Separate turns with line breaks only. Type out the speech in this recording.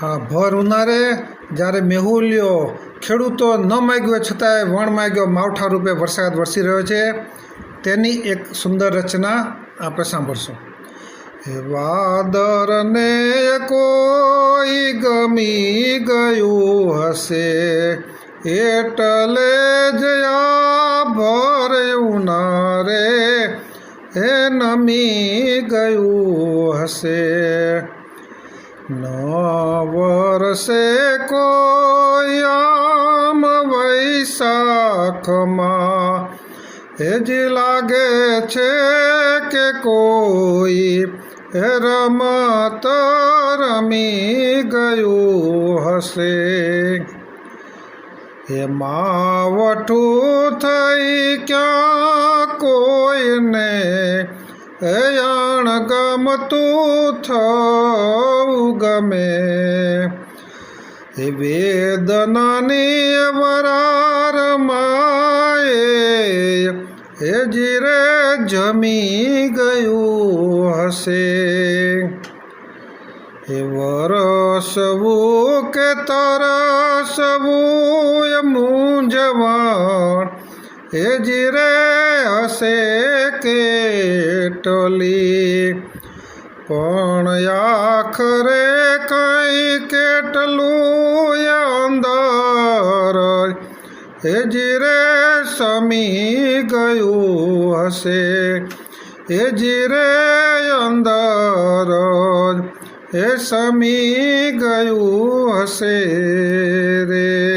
ભર ઉનાળે જ્યારે મેહુલ્યો ખેડૂતો ન માગ્યો છતાંય વણ માગ્યો, માવઠા રૂપે વરસાદ વરસી રહ્યો છે. તેની એક સુંદર રચના આપણે સાંભળશું. વાદરને કોઈ ગમી ગયું હશે, એટલે જયા ભર ઉનારે હે નમી ગયું હશે. ન વરસે કોયામ વૈશાખમાં. એજી લાગે છે કે કોઈ રમત રમી ગયું હશે. એમાં વઠું થઈ ક્યાં કોઈને અણગમતું થવું એ વેદનાની વરાર માએ એ જીરે જમી ગયું હશે. એ વરસવું કે તરસવું એ મૂંઝવણ એ જીરે હશે કેટલી પણ આખરે કંઈ કેટલું અંદર એ જીરે સમી ગયું હશે. એ જીરે અંદર એ સમી ગયું હશે રે.